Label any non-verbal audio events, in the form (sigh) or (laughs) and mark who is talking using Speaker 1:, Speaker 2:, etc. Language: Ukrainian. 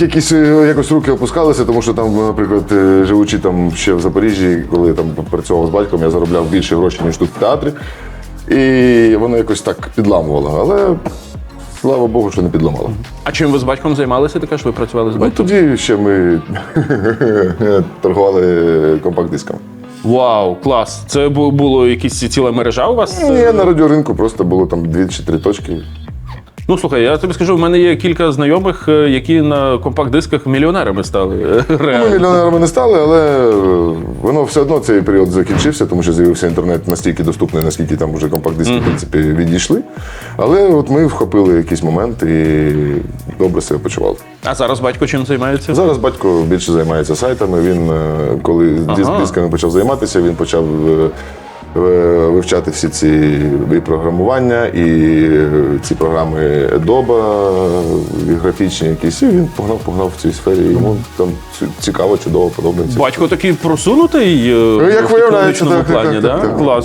Speaker 1: Якісь е, якось руки опускалися, тому що там, наприклад, е, живучи там ще в Запоріжжі, коли там працював з батьком, я заробляв більше грошей, ніж тут в театрі. І воно якось так підламувало. Але слава Богу, що не підламало.
Speaker 2: А чим ви з батьком займалися? Ти кажеш, ви працювали з
Speaker 1: Ну
Speaker 2: батьком?
Speaker 1: тоді ще ми (laughs) торгували компакт-дисками.
Speaker 2: Вау, клас! Це бу- було якісь ціла мережа у вас?
Speaker 1: Ні, на радіоринку просто було там дві чи три точки.
Speaker 2: Ну слухай, я тобі скажу, в мене є кілька знайомих, е, які на компакт-дисках міліонерами стали.
Speaker 1: Ми (laughs)
Speaker 2: Реально.
Speaker 1: мільйонерами не стали, але е, воно все одно цей період закінчився, тому що з'явився інтернет настільки доступний, наскільки там вже компакт-диски в принципі відійшли. Але от ми вхопили якийсь момент і добре себе почували.
Speaker 2: А зараз батько чим займається?
Speaker 1: Зараз батько більше займається сайтами. Він е, коли
Speaker 2: Ага.
Speaker 1: дисками почав займатися, він почав. Е, е, Вивчати всі ці і програмування, і е, ці програми Adobe, і графічні якісь. І він погнав, погнав в цій сфері. Йому там цікаво, чудово, подобається.
Speaker 2: Батько такий просунутий е,
Speaker 1: як виявляється, так, так, так,
Speaker 2: так,
Speaker 1: так, так.
Speaker 2: Клас.